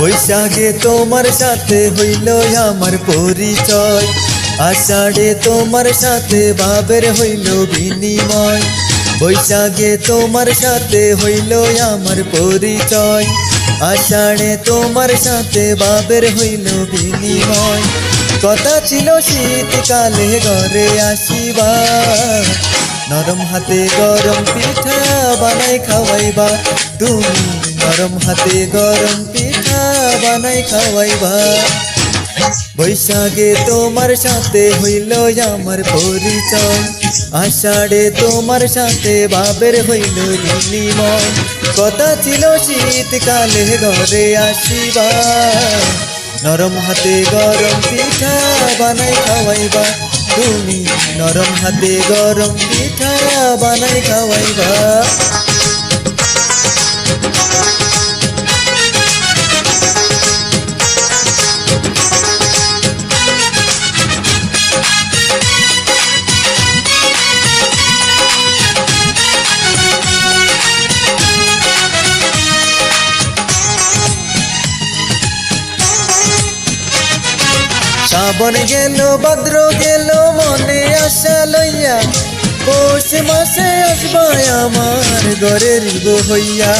বৈশাখে তোমার সাথে হইল আমার পরিচয়। আষাঢ়ে তোমার সাথে বাবের হইল বিনিময়। বৈশাখে তোমার সাথে হইল আমার পরিচয়। আষাঢ়ে তোমার সাথে বাবের হইল বিনিময়। কথা ছিল শীতকালে ঘরে আসিবা নরম হাতে গরম পিঠা বানাই খাওয়াইবা তুমি নরম হাতে গরম পিঠা বানাই খাওয়াইবা বৈশাখে তোমার সাথে হইল আমার পরিচয়। আষাঢ়ে তোমার সাথে বাবের হইল বিনিময়। কথা ছিল শীতকালে ঘরে আসিবা নরম হাতে গরম পিঠা বানাই খাওয়াইবা তুমি নরম হাতে গরম পিঠা বানাই খাওয়াইবা শ্রাবণ গেল, ভদ্র গেল, মনে আশা লইয়া। পৌষ মাসে আসবা আমার ঘরের গো হইয়া।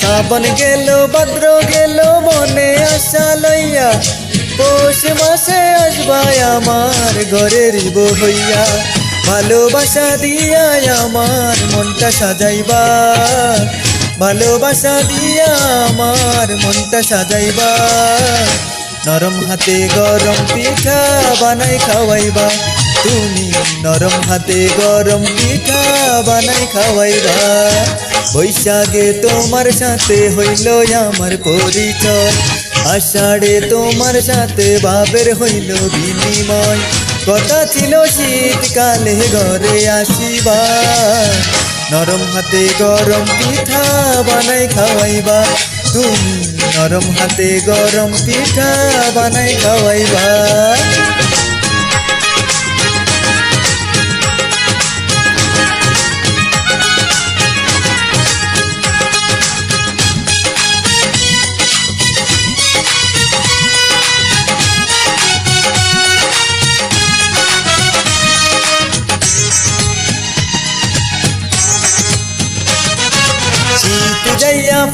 শ্রাবণ গেল, ভদ্র গেল, মনে আশা লইয়া। পৌষ মাসে আসবা আমার ঘরের গো হইয়া। ভালোবাসা দিয়া আমার মনটা সাজাইবা। ভালোবাসা দিয়া আমার মনটা সাজাইবা। নরম হাতে গরম পিঠা বানাই খাওয়াইবা। তুমি নরম হাতে গরম পিঠা বানাই খাওয়াইবা। বৈশাখে তোমার সাথে হইল আমার পরিচয়। আষাঢ়ে তোমার সাথে বাবের হইল বিনিময়। কথা ছিল শীতকালে ঘরে আসিবা। নরম হাতে গরম পিঠা বানাই খাওয়াইবা। তুমি নরম হাতে গরম পিঠা বানাই খাওয়াইবা।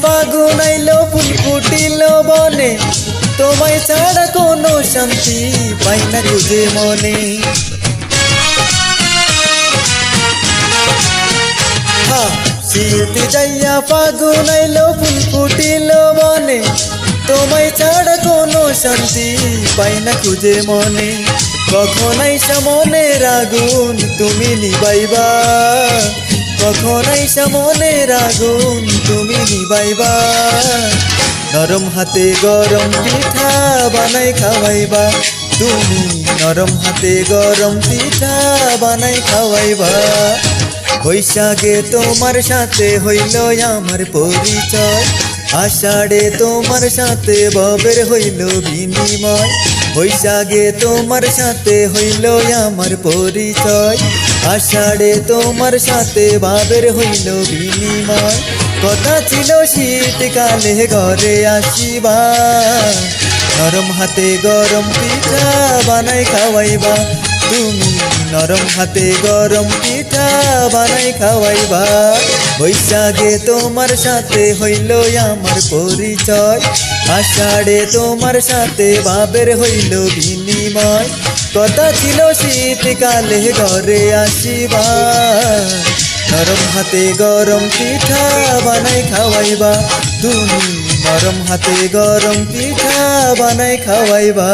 ফাগুন আইলো ফুল ফুটিল বনে। তোমায় ছাড়া কোনো শান্তি পাই না খুঁজে মনে। শীত যাইয়া ফাগুন আইলো ফুল ফুটিল বনে। তোমায় ছাড়া কোনো শান্তি পাই না খুঁজে মনে। কখন আইসা মনের তুমি নিবাইবা। কখন আইসা মনের আগুন তুমি নিবাইবা? নরম হাতে গরম পিঠা বানাই খাওয়াইবা। তুমি নরম হাতে গরম পিঠা বানাই খাওয়াইবা। বৈশাখে তোমার সাথে হইল আমার পরিচয়। আষাঢ়ে তোমার সাথে ববের হইল বিনিময়। বৈশাখে তোমার সাথে হইল আমার পরিচয়। আষাঢ়ে তোমার সাথে বাবের হইল বিনিময়। কথা ছিল শীতকালে ঘরে আসিবা। নরম হাতে গরম পিঠা বানাই খাওয়াইবা। তুমি নরম হাতে গরম পিঠা বানাই খাওয়াইবা। বৈশাখে তোমার সাথে হইল আমার পরিচয়। আষাঢ়ে তোমার সাথে বাবের হইল বিনিময়। কথা ছিল শীতকালে ঘরে আসিবা নরম হাতে গরম পিঠা বানাই খাওয়াইবা তুমি নরম হাতে গরম পিঠা বানাই খাওয়াইবা